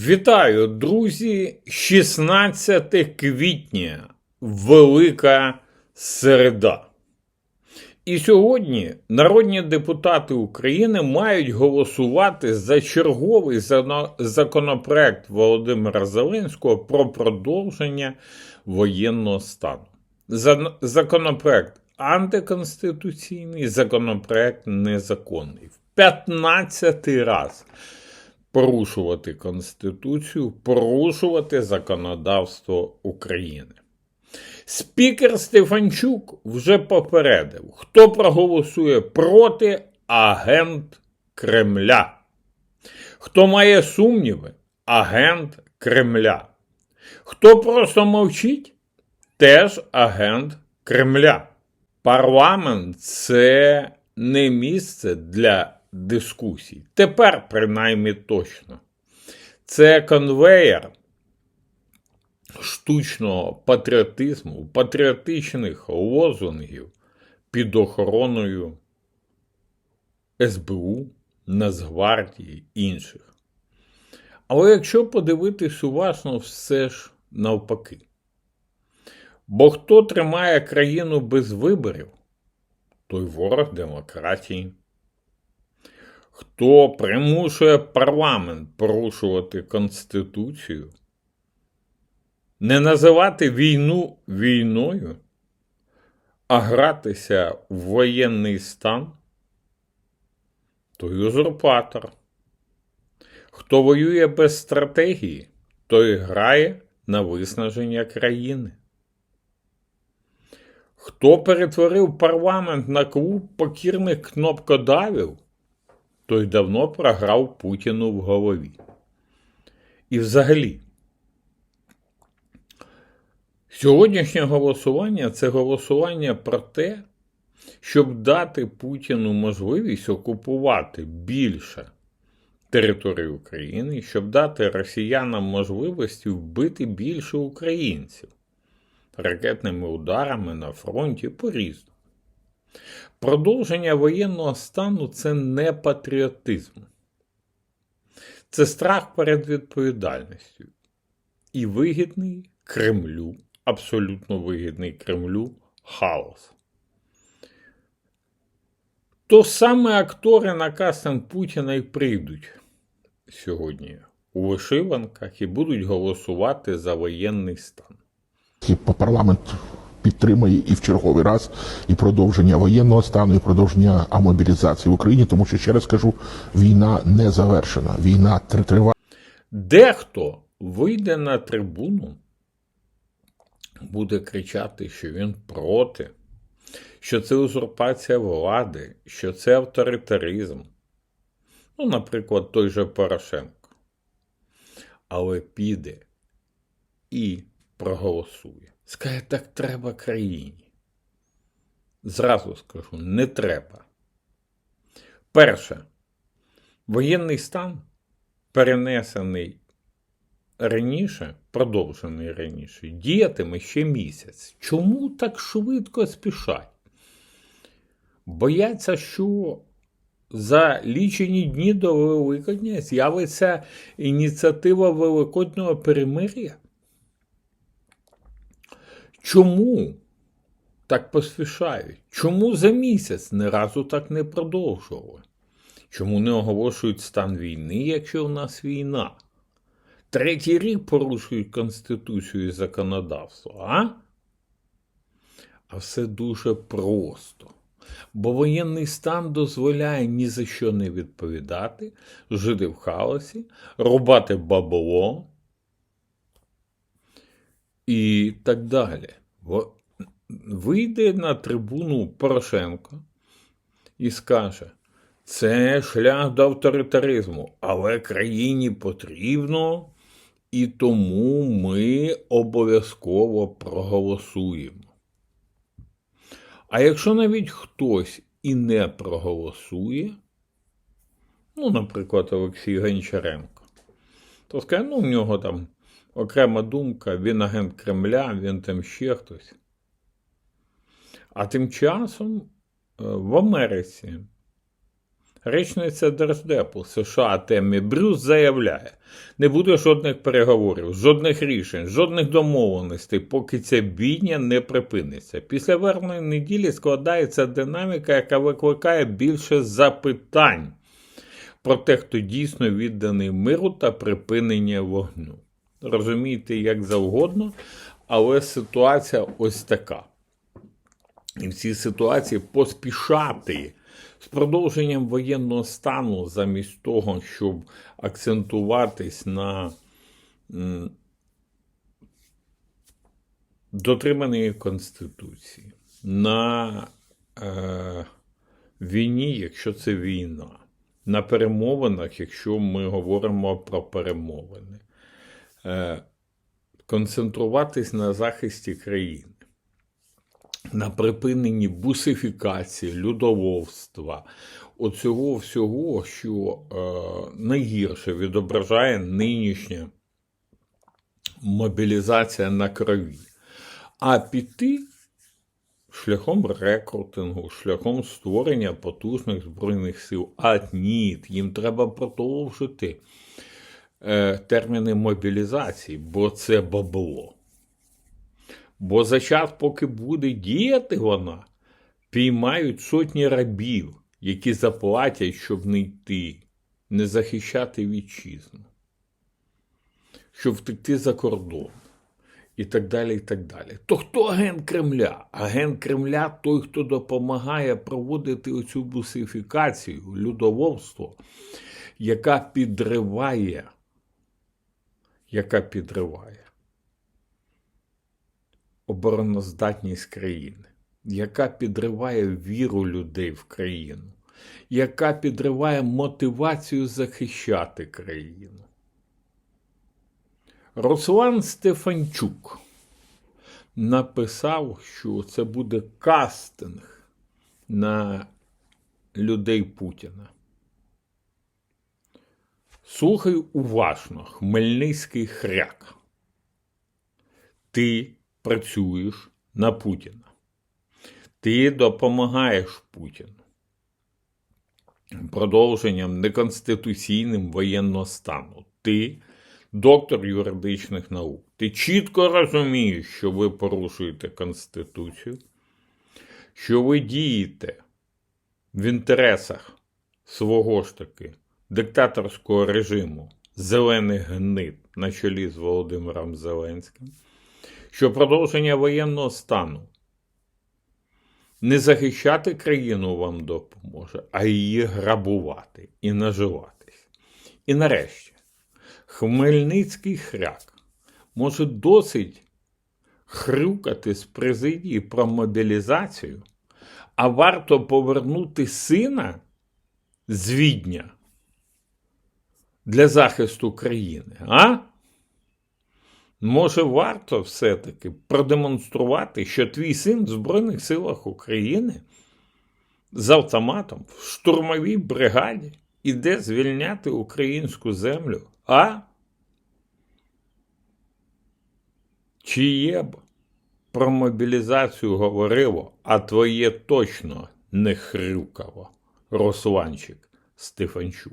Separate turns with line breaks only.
Вітаю, друзі! 16 квітня, Велика Середа. І сьогодні народні депутати України мають голосувати за черговий законопроект Володимира Зеленського про продовження воєнного стану. Законопроект антиконституційний, законопроект незаконний. В 15 раз порушувати Конституцію, порушувати законодавство України. Спікер Стефанчук вже попередив, хто проголосує проти агент Кремля. Хто має сумніви, агент Кремля. Хто просто мовчить, теж агент Кремля. Парламент це не місце для дискусій. Тепер, принаймні, точно. Це конвеєр штучного патріотизму, патріотичних лозунгів під охороною СБУ, Нацгвардії інших. Але якщо подивитись уважно, все ж навпаки. Бо хто тримає країну без виборів, той ворог демократії. Хто примушує парламент порушувати Конституцію, не називати війну війною, а гратися в воєнний стан, той узурпатор. Хто воює без стратегії, той грає на виснаження країни. Хто перетворив парламент на клуб покірних кнопкодавів, той давно програв Путіну в голові. І взагалі, сьогоднішнє голосування це голосування про те, щоб дати Путіну можливість окупувати більше території України, щоб дати росіянам можливості вбити більше українців ракетними ударами на фронті по-різному. Продовження воєнного стану це не патріотизм. Це страх перед відповідальністю. І вигідний Кремлю, абсолютно вигідний Кремлю хаос. То саме актори на кастинг Путіна і прийдуть сьогодні у вишиванках і будуть голосувати за воєнний стан.
І парламент підтримує і в черговий раз і продовження воєнного стану, і продовження мобілізації в Україні, тому що ще раз кажу, війна не завершена. Війна триває.
Дехто вийде на трибуну, буде кричати, що він проти, що це узурпація влади, що це авторитаризм. Ну, наприклад, той же Порошенко. Але піде і проголосує. Скаже, так треба країні. Зразу скажу, не треба. Перше, воєнний стан перенесений раніше, продовжений раніше, діятиме ще місяць. Чому так швидко спішать? Бояться, що за лічені дні до Великодня з'явиться ініціатива Великоднього перемир'я? Чому так поспішають? Чому за місяць ні разу так не продовжували? Чому не оголошують стан війни, якщо в нас війна? Третій рік порушують Конституцію і законодавство, а? А все дуже просто. Бо воєнний стан дозволяє ні за що не відповідати, жити в хаосі, рубати бабло і так далі. Вийде на трибуну Порошенко і скаже, це шлях до авторитаризму, але країні потрібно, і тому ми обов'язково проголосуємо. А якщо навіть хтось і не проголосує, ну, наприклад, Олексій Гончаренко, то скаже, ну, в нього там окрема думка, він агент Кремля, він там ще хтось. А тим часом е, в Америці Речниця Держдепу США Темі Брюс заявляє, не буде жодних переговорів, жодних рішень, жодних домовленостей, поки ця бійня не припиниться. Після верної неділі складається динаміка, яка викликає більше запитань про те, хто дійсно відданий миру та припинення вогню. Розумієте, як завгодно, але ситуація ось така. І в цій ситуації поспішати з продовженням воєнного стану, замість того, щоб акцентуватись на дотриманні Конституції, на е, війні, якщо це війна, на перемовинах, якщо ми говоримо про перемовини, концентруватись на захисті країни на припиненні бусифікації, людовольства, оцього всього, що е, найгірше відображає нинішня мобілізація на крові. А піти шляхом рекрутингу, шляхом створення потужних збройних сил. А ні, їм треба продовжити е, терміни мобілізації, бо це бабло. Бо за час, поки буде діяти вона, піймають сотні рабів, які заплатять, щоб не йти, не захищати вітчизну, щоб втекти за кордон. І так далі, і так далі. То хто агент Кремля? Агент Кремля той, хто допомагає проводити оцю бусифікацію, людовольство, яка підриває, яка підриває обороноздатність країни, яка підриває віру людей в країну, яка підриває мотивацію захищати країну. Руслан Стефанчук написав, що це буде кастинг на людей Путіна. Слухай уважно, Хмельницький хряк. Ти працюєш на Путіна. Ти допомагаєш Путіну продовженням неконституційним воєнного стану. Ти доктор юридичних наук. Ти чітко розумієш, що ви порушуєте Конституцію, що ви дієте в інтересах свого ж таки диктаторського режиму зелених гнид на чолі з Володимиром Зеленським що продовження воєнного стану не захищати країну вам допоможе, а її грабувати і наживатись. І нарешті, Хмельницький хряк може досить хрюкати з президії про мобілізацію, а варто повернути сина з Відня для захисту країни, а? Може, варто все-таки продемонструвати, що твій син в Збройних силах України з автоматом в штурмовій бригаді іде звільняти українську землю, а? Чи є б про мобілізацію говорило, а твоє точно не хрюкало, Русланчик Стефанчук?